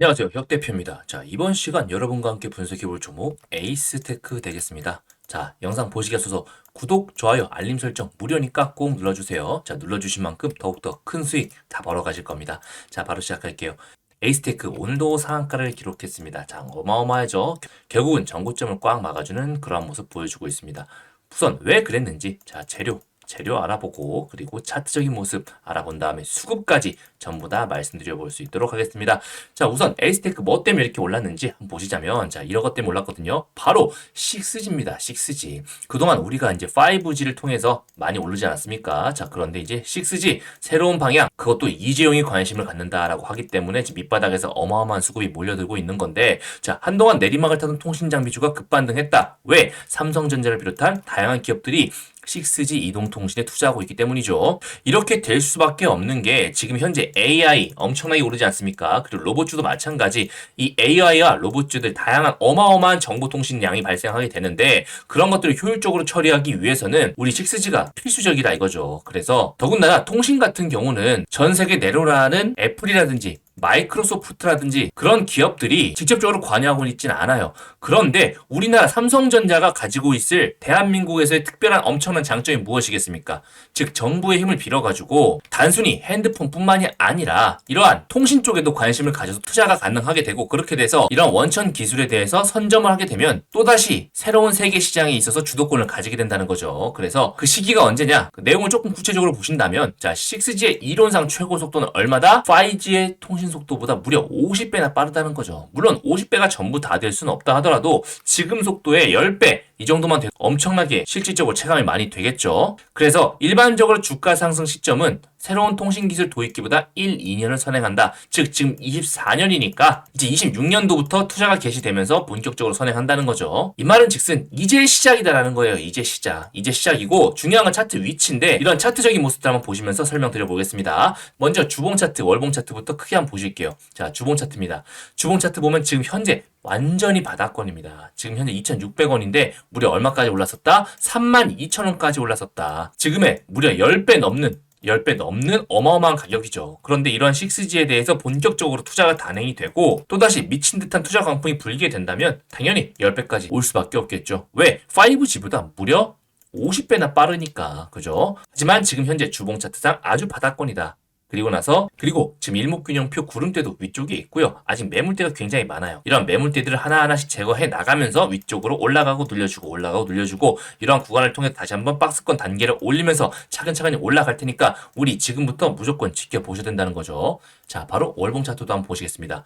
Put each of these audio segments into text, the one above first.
안녕하세요. 혁 대표입니다. 자, 이번 시간 여러분과 함께 분석해 볼 종목 에이스테크 되겠습니다. 자, 영상 보시기 앞서서 구독, 좋아요, 알림 설정 무료니까 꼭 눌러주세요. 자, 눌러주신 만큼 더욱더 큰 수익 다 벌어가실 겁니다. 자, 바로 시작할게요. 에이스테크 오늘도 상한가를 기록했습니다. 자, 어마어마하죠? 결국은 전고점을 꽉 막아주는 그러한 모습 보여주고 있습니다. 우선 왜 그랬는지, 자, 재료, 재료 알아보고 그리고 차트적인 모습 알아본 다음에 수급까지 전부 다 말씀드려 볼 수 있도록 하겠습니다. 자, 우선 에이스테크 뭐 때문에 이렇게 올랐는지 한번 보시자면 자, 이런 것 때문에 올랐거든요. 바로 6G입니다. 6G. 그동안 우리가 이제 5G를 통해서 많이 오르지 않았습니까? 자, 그런데 이제 6G 새로운 방향 그것도 이재용이 관심을 갖는다라고 하기 때문에 지금 밑바닥에서 어마어마한 수급이 몰려들고 있는 건데 자, 한동안 내리막을 타던 통신 장비주가 급반등했다. 왜? 삼성전자를 비롯한 다양한 기업들이 6G 이동통신에 투자하고 있기 때문이죠. 이렇게 될 수밖에 없는 게 지금 현재 AI 엄청나게 오르지 않습니까? 그리고 로봇주도 마찬가지 이 AI와 로봇주들 다양한 어마어마한 정보통신량이 발생하게 되는데 그런 것들을 효율적으로 처리하기 위해서는 우리 6G가 필수적이다 이거죠. 그래서 더군다나 통신 같은 경우는 전 세계 내로라는 애플이라든지 마이크로소프트라든지 그런 기업들이 직접적으로 관여하고 있지는 않아요. 그런데 우리나라 삼성전자가 가지고 있을 대한민국에서의 특별한 엄청난 장점이 무엇이겠습니까? 즉 정부의 힘을 빌어가지고 단순히 핸드폰뿐만이 아니라 이러한 통신 쪽에도 관심을 가져서 투자가 가능하게 되고 그렇게 돼서 이런 원천 기술에 대해서 선점을 하게 되면 또다시 새로운 세계 시장에 있어서 주도권을 가지게 된다는 거죠. 그래서 그 시기가 언제냐? 그 내용을 조금 구체적으로 보신다면 자 6G의 이론상 최고 속도는 얼마다? 5G의 통신 속도보다 무려 50배나 빠르다는 거죠. 물론 50배가 전부 다 될 수는 없다 하더라도 지금 속도의 10배 이 정도만 돼도 엄청나게 실질적으로 체감이 많이 되겠죠. 그래서 일반적으로 주가 상승 시점은 새로운 통신기술 도입기보다 1, 2년을 선행한다. 즉 지금 24년이니까 이제 26년도부터 투자가 개시되면서 본격적으로 선행한다는 거죠. 이 말은 즉슨 이제 시작이다라는 거예요. 이제 시작. 이제 시작이고 중요한 건 차트 위치인데 이런 차트적인 모습들 한번 보시면서 설명드려 보겠습니다. 먼저 주봉 차트, 월봉 차트부터 크게 한번 보실게요. 자, 주봉 차트입니다. 주봉 차트 보면 지금 현재 완전히 바닥권입니다. 지금 현재 2,600원인데 무려 얼마까지 올랐었다? 32,000원까지 올랐었다. 지금의 무려 10배 넘는 10배 넘는 어마어마한 가격이죠. 그런데 이러한 6G에 대해서 본격적으로 투자가 단행이 되고 또다시 미친 듯한 투자 광풍이 불게 된다면 당연히 10배까지 올 수밖에 없겠죠. 왜? 5G보다 무려 50배나 빠르니까. 그죠? 하지만 지금 현재 주봉 차트상 아주 바닥권이다. 그리고 나서 그리고 지금 일목균형표 구름대도 위쪽에 있고요. 아직 매물대가 굉장히 많아요. 이런 매물대들을 하나하나씩 제거해 나가면서 위쪽으로 올라가고 눌려주고 올라가고 눌려주고 이러한 구간을 통해 다시 한번 박스권 단계를 올리면서 차근차근히 올라갈 테니까 우리 지금부터 무조건 지켜보셔야 된다는 거죠. 자, 바로 월봉 차트도 한번 보시겠습니다.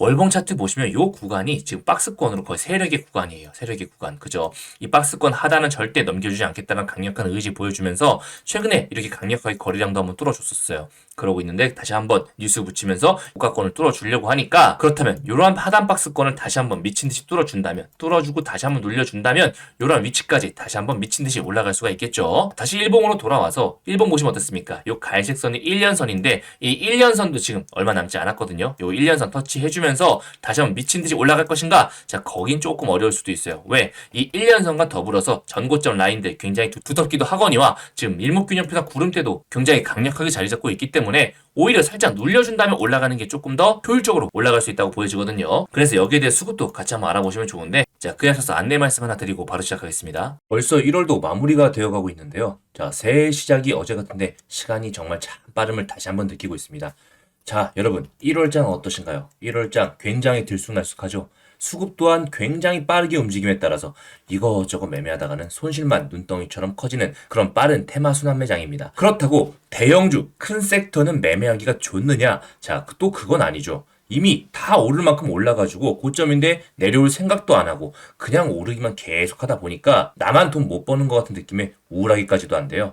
월봉 차트 보시면 이 구간이 지금 박스권으로 거의 세력의 구간이에요. 세력의 구간. 그죠? 이 박스권 하단은 절대 넘겨주지 않겠다는 강력한 의지 보여주면서 최근에 이렇게 강력하게 거래량도 한번 뚫어줬었어요. 그러고 있는데 다시 한번 뉴스 붙이면서 고가권을 뚫어주려고 하니까 그렇다면 이러한 하단 박스권을 다시 한번 미친 듯이 뚫어준다면 뚫어주고 다시 한번 눌려준다면 이러한 위치까지 다시 한번 미친 듯이 올라갈 수가 있겠죠. 다시 일봉으로 돌아와서 일봉 보시면 어떻습니까? 이 갈색 선이 1년선인데 이 1년선도 지금 얼마 남지 않았거든요. 요 1년선 터치해주면서 다시 한번 미친 듯이 올라갈 것인가? 자, 거긴 조금 어려울 수도 있어요. 왜? 이 1년선과 더불어서 전고점 라인들 굉장히 두, 두텁기도 하거니와 지금 일목균형표나 구름대도 굉장히 강력하게 자리 잡고 있기 때문에 오히려 살짝 눌려준다면 올라가는 게 조금 더 효율적으로 올라갈 수 있다고 보여지거든요. 그래서 여기에 대해 수급도 같이 한번 알아보시면 좋은데 자, 그에 앞서서 안내 말씀 하나 드리고 바로 시작하겠습니다. 벌써 1월도 마무리가 되어가고 있는데요. 자, 새해 시작이 어제 같은데 시간이 정말 참 빠름을 다시 한번 느끼고 있습니다. 자, 여러분, 1월장 어떠신가요? 1월장 굉장히 들쑥날쑥하죠? 수급 또한 굉장히 빠르게 움직임에 따라서 이거저거 매매하다가는 손실만 눈덩이처럼 커지는 그런 빠른 테마 순환 매장입니다. 그렇다고 대형주, 큰 섹터는 매매하기가 좋느냐? 자, 또 그건 아니죠. 이미 다 오를 만큼 올라가지고 고점인데 내려올 생각도 안 하고 그냥 오르기만 계속 하다 보니까 나만 돈 못 버는 것 같은 느낌에 우울하기까지도 한데요.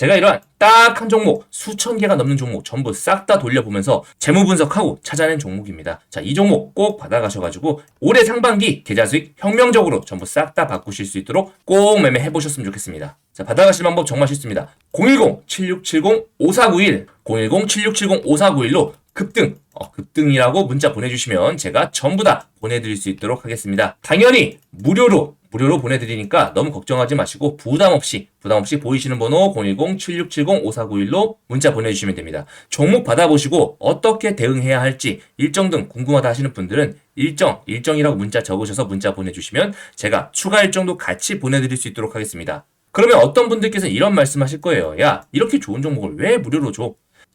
제가 이러한 딱 한 종목, 수천 개가 넘는 종목 전부 싹 다 돌려보면서 재무 분석하고 찾아낸 종목입니다. 자, 이 종목 꼭 받아가셔가지고 올해 상반기 계좌 수익 혁명적으로 전부 싹 다 바꾸실 수 있도록 꼭 매매해 보셨으면 좋겠습니다. 자, 받아가실 방법 정말 쉽습니다. 010-7670-5491, 010-7670-5491로 급등, 어, 급등이라고 문자 보내주시면 제가 전부 다 보내드릴 수 있도록 하겠습니다. 당연히 무료로 무료로 보내드리니까 너무 걱정하지 마시고 부담 없이 부담 없이 보이시는 번호 010-7670-5491로 문자 보내주시면 됩니다. 종목 받아보시고 어떻게 대응해야 할지 일정 등 궁금하다 하시는 분들은 일정, 일정이라고 문자 적으셔서 문자 보내주시면 제가 추가 일정도 같이 보내드릴 수 있도록 하겠습니다. 그러면 어떤 분들께서 이런 말씀 하실 거예요. 야, 이렇게 좋은 종목을 왜 무료로 줘?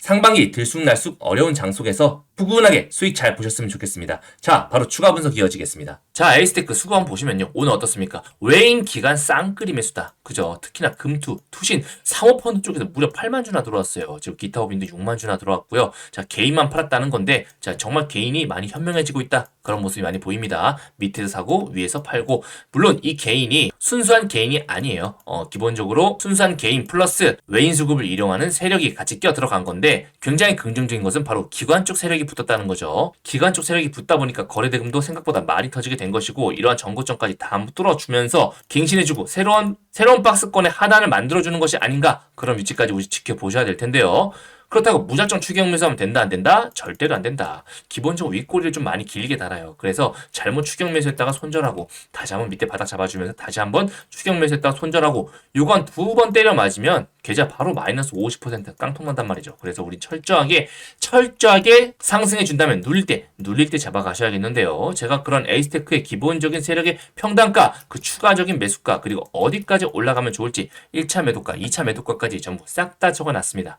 상반기 들쑥날쑥 어려운 장 속에서 푸근하게 수익 잘 보셨으면 좋겠습니다. 자, 바로 추가 분석 이어지겠습니다. 자, 에이스테크 수고 한번 보시면요. 오늘 어떻습니까? 외인 기간 쌍끌이 매수다. 그죠? 특히나 금투, 투신, 상호펀드 쪽에서 무려 8만 주나 들어왔어요. 지금 기타 법인도 6만 주나 들어왔고요. 자, 개인만 팔았다는 건데, 자, 정말 개인이 많이 현명해지고 있다. 그런 모습이 많이 보입니다. 밑에서 사고 위에서 팔고 물론 이 개인이 순수한 개인이 아니에요. 어, 기본적으로 순수한 개인 플러스 외인 수급을 이용하는 세력이 같이 끼어 들어간 건데 근데 굉장히 긍정적인 것은 바로 기관 쪽 세력이 붙었다는 거죠. 기관 쪽 세력이 붙다 보니까 거래대금도 생각보다 많이 터지게 된 것이고 이러한 정고점까지 다 뚫어주면서 갱신해주고 새로운 새로운 박스권의 하단을 만들어주는 것이 아닌가 그런 위치까지 우리 지켜보셔야 될 텐데요. 그렇다고 무작정 추경 매수 하면 된다 안 된다? 절대로 안 된다. 기본적으로 윗꼬리를 좀 많이 길게 달아요. 그래서 잘못 추경 매수했다가 손절하고 다시 한번 밑에 바닥 잡아주면서 다시 한번 추경 매수했다가 손절하고 요건 두 번 때려 맞으면 계좌 바로 마이너스 50% 깡통 난단 말이죠. 그래서 우리 철저하게 철저하게 상승해 준다면 눌릴 때 눌릴 때 잡아 가셔야겠는데요. 제가 그런 에이스테크의 기본적인 세력의 평단가, 그 추가적인 매수가 그리고 어디까지 올라가면 좋을지 1차 매도가, 2차 매도가까지 전부 싹 다 적어 놨습니다.